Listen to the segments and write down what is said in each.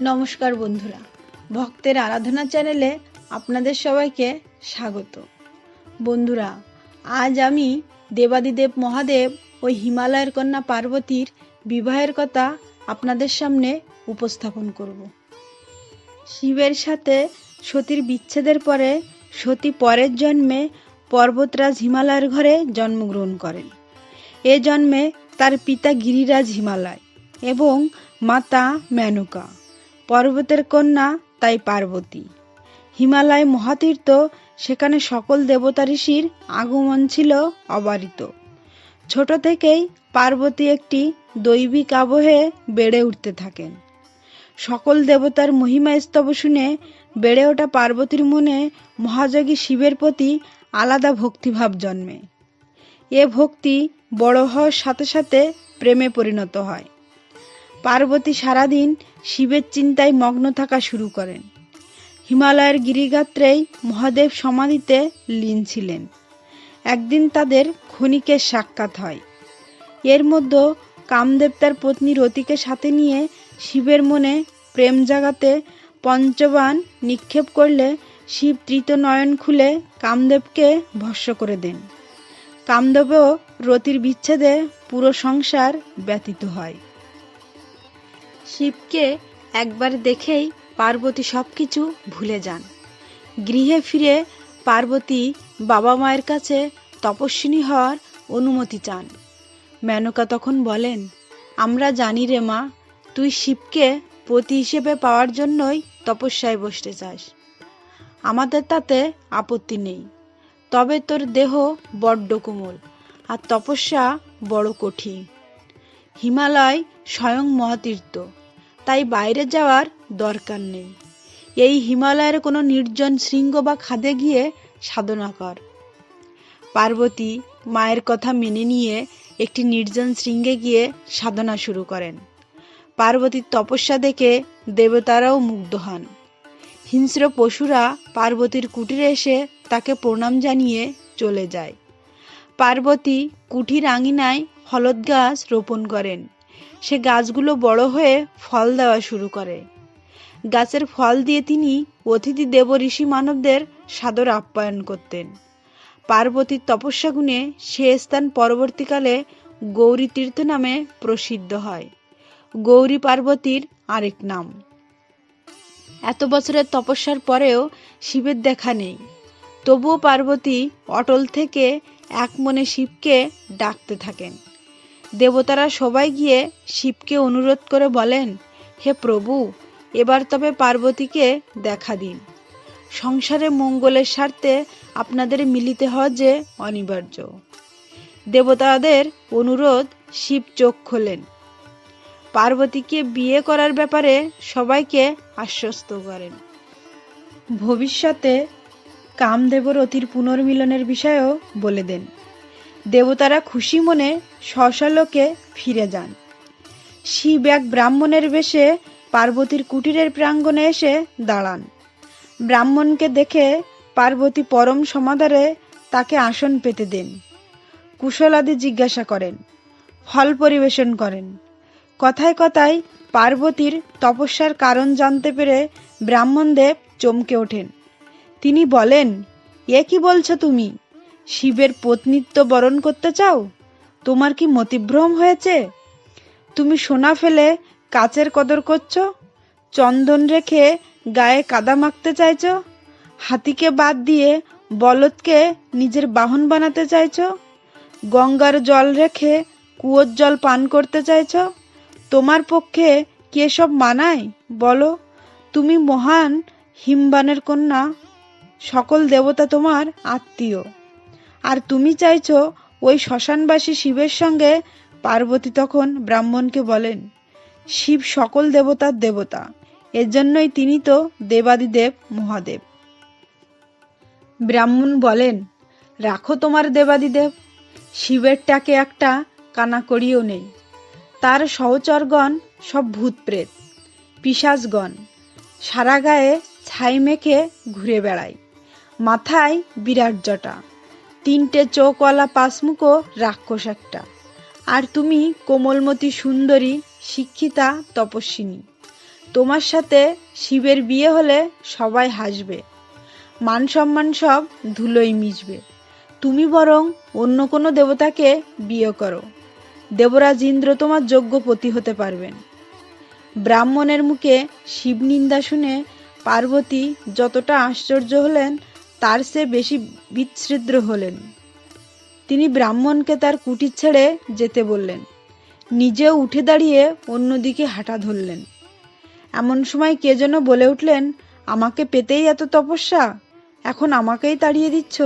নমস্কার বন্ধুরা। ভক্তের আরাধনা চ্যানেলে আপনাদের সবাইকে স্বাগত। বন্ধুরা, আজ আমি দেবাদিদেব মহাদেব ও হিমালয়ের কন্যা পার্বতীর বিবাহের কথা আপনাদের সামনে উপস্থাপন করব। শিবের সাথে সতীর বিচ্ছেদের পরে সতী পরের জন্মে পর্বতরাজ হিমালয়ের ঘরে জন্মগ্রহণ করেন। এ জন্মে তার পিতা গিরিরাজ হিমালয় এবং মাতা মেনকা। পর্বতের কন্যা, তাই পার্বতী। হিমালয় মহাতীর্থ, সেখানে সকল দেবতা ঋষির আগমন ছিল অবারিত। ছোট থেকেই পার্বতী একটি দৈবিক আবহে বেড়ে উঠতে থাকেন। সকল দেবতার মহিমা স্তব শুনে বেড়ে ওঠা পার্বতীর মনে মহাযোগী শিবের প্রতি আলাদা ভক্তিভাব জন্মে। এ ভক্তি বড় হওয়ার সাথে সাথে প্রেমে পরিণত হয়। পার্বতী সারাদিন শিবের চিন্তায় মগ্ন থাকা শুরু করেন। হিমালয়ের গিরিগাত্রেই মহাদেব সমাধিতে লীন ছিলেন। একদিন তাদের ক্ষণিকের সাক্ষাৎ হয়। এর মধ্যে কামদেব তার পত্নী রতিকে সাথে নিয়ে শিবের মনে প্রেম জাগাতে পঞ্চবান নিক্ষেপ করলে শিব তৃত নয়ন খুলে কামদেবকে ভস্য করে দেন। কামদেবও রতির বিচ্ছেদে পুরো সংসার ব্যতীত হয়। শিবকে একবার দেখেই পার্বতী সব কিছু ভুলে যান। গৃহে ফিরে পার্বতী বাবা মায়ের কাছে তপস্বিনী হওয়ার অনুমতি চান। মেনকা তখন বলেন, আমরা জানি রে মা, তুই শিবকে পতি হিসেবে পাওয়ার জন্যই তপস্যায় বসতে চাস। আমাদের তাতে আপত্তি নেই। তবে তোর দেহ বড্ড কোমল আর তপস্যা বড় কঠিন। হিমালয় স্বয়ং মহাতীর্থ। তাই বাইরে যাওয়ার দরকার নেই। এই হিমালয়ের কোনো নির্জন শৃঙ্গ বা খাদে গিয়ে সাধনা কর। পার্বতী মায়ের কথা মেনে নিয়ে একটি নির্জন শৃঙ্গে গিয়ে সাধনা শুরু করেন। পার্বতীর তপস্যা দেখে দেবতারাও মুগ্ধ হন। হিংস্র পশুরা পার্বতীর কুটিরে এসে তাকে প্রণাম জানিয়ে চলে যায়। পার্বতী কুঠির আঙিনায় হলদ গাছ রোপণ করেন। সে গাছগুলো বড় হয়ে ফল দেওয়া শুরু করে। গাছের ফল দিয়ে তিনি অতিথি দেব ঋষি মানবদের সাদর আপ্যায়ন করতেন। পার্বতীর তপস্যা গুণে সে স্থান পরবর্তীকালে গৌরী তীর্থ নামে প্রসিদ্ধ হয়। গৌরী পার্বতীর আরেক নাম। এত বছরের তপস্যার পরেও শিবের দেখা নেই। তবুও পার্বতী অটল থেকে এক মনে শিবকে ডাকতে থাকেন। দেবতারা সবাই গিয়ে শিবকে অনুরোধ করে বলেন, হে প্রভু, এবার তবে পার্বতীকে দেখা দিন। সংসারে মঙ্গলের স্বার্থে আপনাদের মিলিতে হওয়া যে অনিবার্য। দেবতাদের অনুরোধ শিব চোখ খোলেন। পার্বতীকে বিয়ে করার ব্যাপারে সবাইকে আশ্বস্ত করেন। ভবিষ্যতে কামদেবর অতির পুনর্মিলনের বিষয়েও বলে দেন। দেবতারা খুশি মনে স্বশালোকে ফিরে যান। শিব এক ব্রাহ্মণের বেশে পার্বতীর কুটিরের প্রাঙ্গণে এসে দাঁড়ান। ব্রাহ্মণকে দেখে পার্বতী পরম সমাদরে তাকে আসন পেতে দেন। কুশলাদি জিজ্ঞাসা করেন, ফল পরিবেশন করেন? কথায় কথায় পার্বতীর তপস্যার কারণ জানতে পেরে ব্রাহ্মণদেব চমকে ওঠেন। তিনি বলেন, এ কি বলছো তুমি? শিবের পত্নীত্ব বরণ করতে চাও? তোমার কি মতিভ্রম হয়েছে? তুমি সোনা ফেলে কাচের কদর করছ? চন্দন রেখে গায়ে কাদা মাখতে চাইছ? হাতিকে বাদ দিয়ে বলদকে নিজের বাহন বানাতে চাইছ? গঙ্গার জল রেখে কুয়োর জল পান করতে চাইছ? তোমার পক্ষে কে সব মানায়? বলো। তুমি মহান হিমবানের কন্যা। সকল দেবতা তোমার আত্মীয়। আর তুমি চাইছ ওই শ্মশানবাসী শিবের সঙ্গে পার্বতী তখন ব্রাহ্মণকে বলেন, শিব সকল দেবতার দেবতা এর জন্যই তিনি তো দেবাদিদেব মহাদেব। ব্রাহ্মণ বলেন, রাখো তোমার দেবাদিদেব শিবের টাকে একটা কানাকড়িও নেই। তার সহচরগণ সব ভূতপ্রেত পিসাজগণ সারা গায়ে ছাই মেখে ঘুরে বেড়ায়, মাথায় বিরাট জটা। তিনটে চোখওয়ালা পাশমুখো রাক্ষস একটা। আর তুমি কোমলমতি সুন্দরী, শিক্ষিতা, তপস্বিনী। তোমার সাথে শিবের বিয়ে হলে সবাই হাসবে। মান সম্মান সব ধুলোই মিশবে তুমি বরং অন্য কোনো দেবতাকে বিয়ে করো। দেবরাজ ইন্দ্র তোমার যোগ্য পতি হতে পারবেন। ব্রাহ্মণের মুখে শিব নিন্দা শুনে পার্বতী যতটা আশ্চর্য হলেন তার সে বেশি বিচ্ছিদ্র হলেন। তিনি ব্রাহ্মণকে তার কুটির ছেড়ে যেতে বললেন। নিজেও উঠে দাঁড়িয়ে অন্যদিকে হাঁটা ধরলেন। এমন সময় কে যেন বলে উঠলেন, আমাকে পেতেই এত তপস্যা? এখন আমাকেই তাড়িয়ে দিচ্ছ?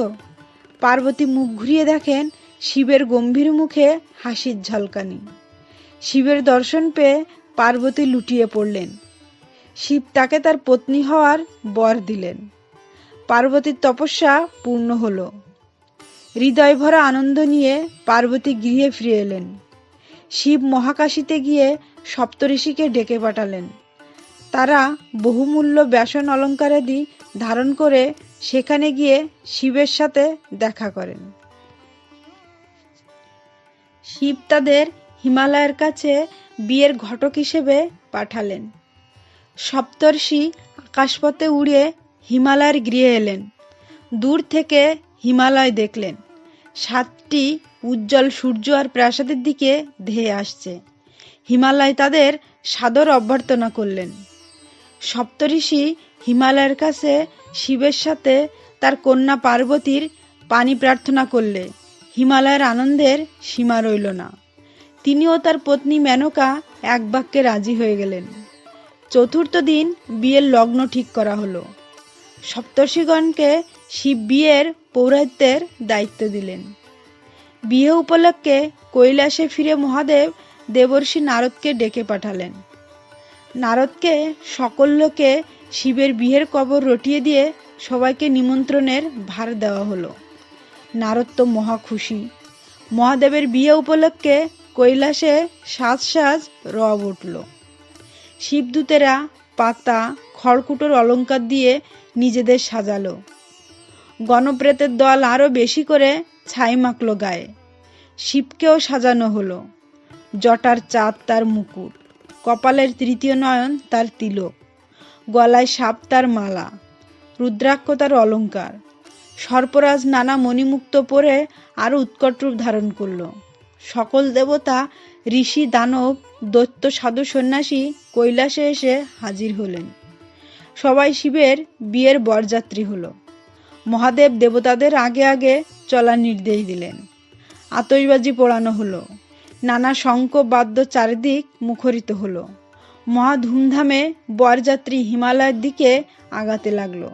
পার্বতী মুখ ঘুরিয়ে দেখেন শিবের গম্ভীর মুখে হাসির ঝলকানি। শিবের দর্শন পেয়ে পার্বতী লুটিয়ে পড়লেন। শিব তাকে তার পত্নী হওয়ার বর দিলেন। পার্বতীর তপস্যা পূর্ণ হল। হৃদয় ভরা আনন্দ নিয়ে পার্বতী গৃহে ফিরে এলেন। শিব মহাকাশীতে গিয়ে সপ্তঋষিকে ডেকে পাঠালেন। তারা বহুমূল্য ব্যাসন অলঙ্কারাদি ধারণ করে সেখানে গিয়ে শিবের সাথে দেখা করেন। শিব তাদের হিমালয়ের কাছে বিয়ের ঘটক হিসেবে পাঠালেন। সপ্তর্ষি আকাশপথে উড়ে হিমালয়ের গৃহে এলেন। দূর থেকে হিমালয় দেখলেন। সাতটি উজ্জ্বল সূর্য আর প্রাসাদের দিকে ধেয়ে আসছে। হিমালয় তাদের সাদর অভ্যর্থনা করলেন। সপ্তঋষি হিমালয়ের কাছে শিবের সাথে তার কন্যা পার্বতীর পানি প্রার্থনা করলে হিমালয়ের আনন্দের সীমা রইল না। তিনিও তার পত্নী মেনকা এক বাক্যে রাজি হয়ে গেলেন। চতুর্থ দিন বিয়ের লগ্ন ঠিক করা হলো। সপ্তর্ষিগণকে শিব বিয়ের পৌরাহিত্যের দায়িত্ব দিলেন। বিয়ে উপলক্ষে কৈলাসে ফিরে মহাদেব দেবর্ষি নারদকে ডেকে পাঠালেন। নারদকে সকল লোকে শিবের বিয়ের কবর রটিয়ে দিয়ে সবাইকে নিমন্ত্রণের ভার দেওয়া হলো। নারদ তো মহা খুশি। মহাদেবের বিয়ে উপলক্ষে কৈলাসে সাজ সাজ রব উঠল। শিবদূতেরা পাতা, খড়কুটোর অলঙ্কার দিয়ে নিজেদের সাজালো। গণপ্রেতের দল আরও বেশি করে ছাই মাখলো গায়ে। শিবকেও সাজানো হলো। জটার চাঁদ তার মুকুট, কপালের তৃতীয় নয়ন তার তিলক, গলায় সাপ তার মালা, রুদ্রাক্ষ তার অলঙ্কার। সর্পরাজ নানা মণিমুক্ত পরে আরও উৎকট রূপ ধারণ করল। সকল দেবতা, ঋষি, দানব, দৈত্য, সাধু, সন্ন্যাসী, কৈলাসে এসে হাজির হলেন। সবাই শিবের বিয়ের বরযাত্রী হলো। মহাদেব দেবতাদের আগে আগে চলার নির্দেশ দিলেন। আতসবাজি পোড়ানো হলো। নানা শঙ্খ বাদ্য চারিদিক মুখরিত হলো। মহা ধুমধামে বরযাত্রী হিমালয়ের দিকে আগাতে লাগল।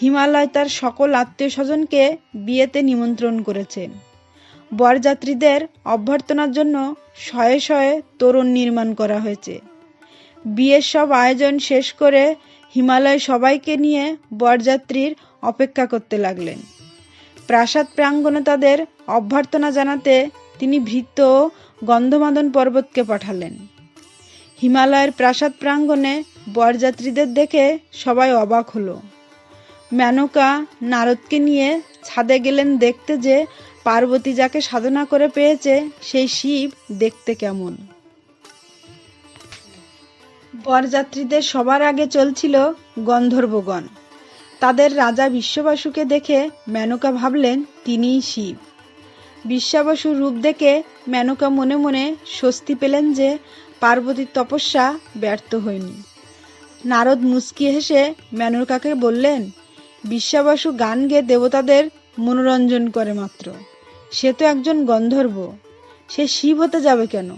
হিমালয় তার সকল আত্মীয় স্বজনকে বিয়েতে নিমন্ত্রণ করেছেন। বরযাত্রীদের অভ্যর্থনার জন্য শয়ে শয়ে তোরণ নির্মাণ করা হয়েছে। বিয়ের সব আয়োজন শেষ করে হিমালয় সবাইকে নিয়ে বরযাত্রীর অপেক্ষা করতে লাগলেন। প্রাসাদ প্রাঙ্গণে তাদের অভ্যর্থনা জানাতে তিনি ভৃত্য গন্ধমাদন পর্বতকে পাঠালেন। হিমালয়ের প্রাসাদ প্রাঙ্গণে বরযাত্রীদের দেখে সবাই অবাক হলো। মেনকা নারদকে নিয়ে ছাদে গেলেন দেখতে যে পার্বতী যাকে সাধনা করে পেয়েছে সেই শিব দেখতে কেমন। বরযাত্রীদের সবার আগে চলছিল গন্ধর্বগণ। তাদের রাজা বিশ্ববাসুকে দেখে মেনকা ভাবলেন, তিনিই শিব। বিশ্বাবসুর রূপ দেখে মেনকা মনে মনে স্বস্তি পেলেন যে পার্বতীর তপস্যা ব্যর্থ হয়নি। নারদ মুস্কি হেসে মেনকাকে বললেন, বিশ্বাবাসু গান গেয়ে দেবতাদের মনোরঞ্জন করে মাত্র। সে তো একজন গন্ধর্ব। সে শিব হতে যাবে কেন?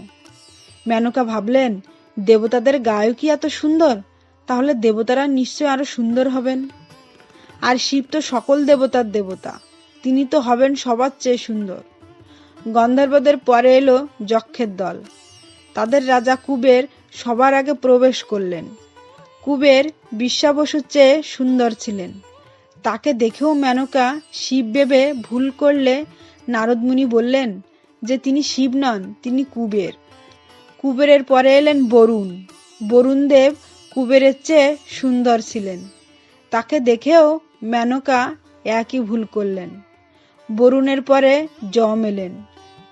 মেনকা ভাবলেন দেবতাদের গায়ও কি এত সুন্দর? তাহলে দেবতারা নিশ্চয় আরও সুন্দর হবেন। আর শিব তো সকল দেবতার দেবতা। তিনি তো হবেন সবার চেয়ে সুন্দর। গন্ধর্বদের পরে এলো যক্ষের দল। তাদের রাজা কুবের সবার আগে প্রবেশ করলেন। কুবের বিশ্বাবসুর চেয়ে সুন্দর ছিলেন। তাকে দেখেও মেনকা শিব ভেবে ভুল করলে নারদমুনি বললেন যে তিনি শিব নন, তিনি কুবের। কুবেরের পরে এলেন বরুণ। বরুণ দেব কুবেরের চেয়ে সুন্দর ছিলেন। তাকে দেখেও মেনকা একই ভুল করলেন। বরুণের পরে জম এলেন।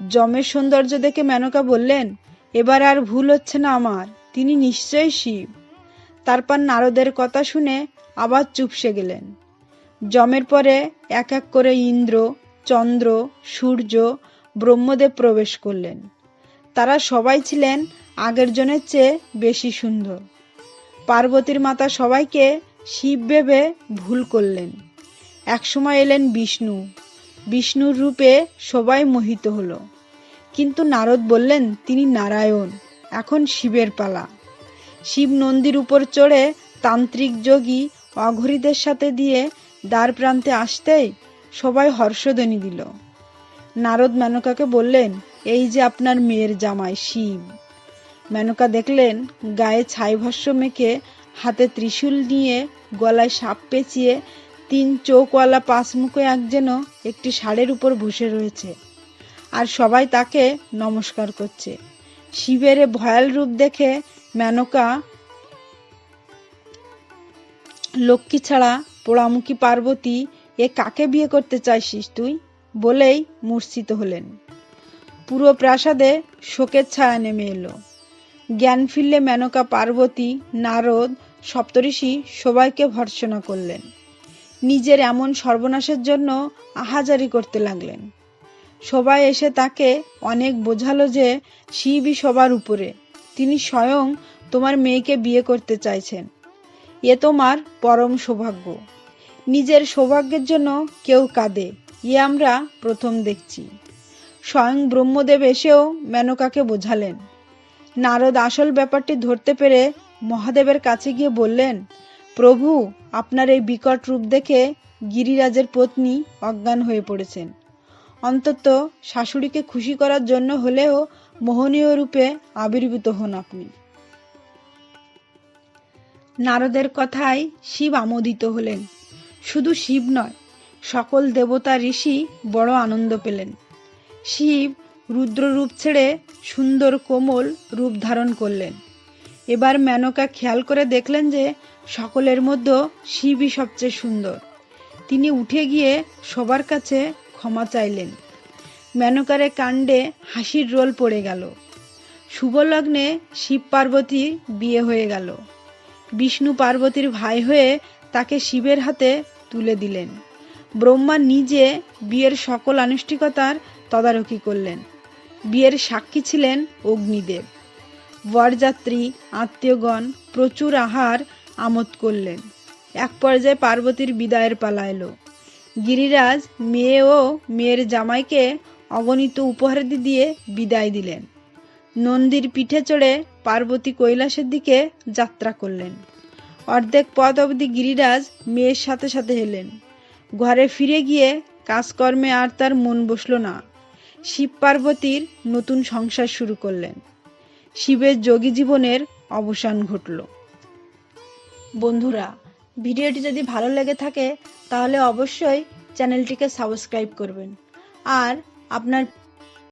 জমের সৌন্দর্য দেখে মেনকা বললেন, এবার আর ভুল হচ্ছে না আমার, তিনি নিশ্চয়ই শিব। তারপর নারদের কথা শুনে আবার চুপসে গেলেন। জমের পরে এক এক করে ইন্দ্র, চন্দ্র, সূর্য, ব্রহ্মদেব প্রবেশ করলেন। তারা সবাই ছিলেন আগের জনের চেয়ে বেশি সুন্দর। পার্বতীর মাতা সবাইকে শিব ভেবে ভুল করলেন। একসময় এলেন বিষ্ণু। বিষ্ণুর রূপে সবাই মোহিত হলো। কিন্তু নারদ বললেন, তিনি নারায়ণ, এখন শিবের পালা। শিব নন্দীর উপর চড়ে তান্ত্রিক যোগী অঘরীদের সাথে দিয়ে দ্বার প্রান্তে আসতেই সবাই হর্ষধ্বনি দিল। নারদ মেনকাকে বললেন এই যে আপনার মেয়ের জামাই, শিব। মেনকা দেখলেন গায়ে ছাই ভস্য মেখে হাতে ত্রিশূল নিয়ে গলায় সাপ পেঁচিয়ে তিন চৌকওয়ালা পাঁচমুখো এক যেন একটি ষাঁড়ের উপর বসে রয়েছে। আর সবাই তাকে নমস্কার করছে। শিবের ভয়াল রূপ দেখে মেনকা লক্ষ্মী ছাড়া পোড়ামুখী পার্বতী, এ কাকে বিয়ে করতে চাইছিস তুই? বলেই মূর্ছিত হলেন। পুরো প্রাসাদে শোকের ছায়া নেমে এলো। জ্ঞান ফিরলে মেনকা পার্বতী, নারদ, সপ্তঋষি সবাইকে ভর্সনা করলেন। নিজের এমন সর্বনাশের জন্য আহাজারি করতে লাগলেন। সবাই এসে তাকে অনেক বোঝালো যে শিবই সবার উপরে। তিনি স্বয়ং তোমার মেয়েকে বিয়ে করতে চাইছেন। এ তোমার পরম সৌভাগ্য। নিজের সৌভাগ্যের জন্য কেউ কাঁদে, এ আমরা প্রথম দেখছি। স্বয়ং ব্রহ্মদেব এসেও মেনকাকে বোঝালেন। নারদ আসল ব্যাপারটি ধরতে পেরে মহাদেবের কাছে গিয়ে বললেন, প্রভু, আপনার এই বিকট রূপ দেখে গিরিরাজের পত্নী অজ্ঞান হয়ে পড়েছেন। অন্তত শাশুড়িকে খুশি করার জন্য হলেও মোহনীয় রূপে আবির্ভূত হন আপনি। নারদের কথায় শিব আমোদিত হলেন। শুধু শিব নয়, সকল দেবতা ঋষি বড় আনন্দ পেলেন। শিব রুদ্র রূপ ছেড়ে সুন্দর কোমল রূপ ধারণ করলেন। এবার মেনকা খেয়াল করে দেখলেন যে সকলের মধ্যে শিবই সবচেয়ে সুন্দর। তিনি উঠে গিয়ে সবার কাছে ক্ষমা চাইলেন। মেনকারে কাণ্ডে হাসির রোল পড়ে গেল। শুভলগ্নে শিব পার্বতীর বিয়ে হয়ে গেল। বিষ্ণু পার্বতীর ভাই হয়ে তাকে শিবের হাতে তুলে দিলেন। ব্রহ্মা নিজে বিয়ের সকল আনুষ্ঠিকতার তদারকি করলেন। বিয়ের সাক্ষী ছিলেন অগ্নিদেব। বরযাত্রী, আত্মীয়গণ প্রচুর আহার আমোদ করলেন। এক পর্যায়ে পার্বতীর বিদায়ের পালা এলো। গিরিরাজ মেয়ে ও মেয়ের জামাইকে অগণিত উপহার দিয়ে বিদায় দিলেন। নন্দীর পিঠে চড়ে পার্বতী কৈলাসের দিকে যাত্রা করলেন। অর্ধেক পথ অবধি গিরিরাজ মেয়ের সাথে সাথে হেলেন ঘরে ফিরে গিয়ে কাজকর্মে আর তার মন বসল না। শিব পার্বতীর নতুন সংসার শুরু করলেন। শিবের যোগী জীবনের অবসান ঘটল। বন্ধুরা, ভিডিওটি যদি ভালো লেগে থাকে, তাহলে অবশ্যই চ্যানেলটিকে সাবস্ক্রাইব করবেন। আর আপনার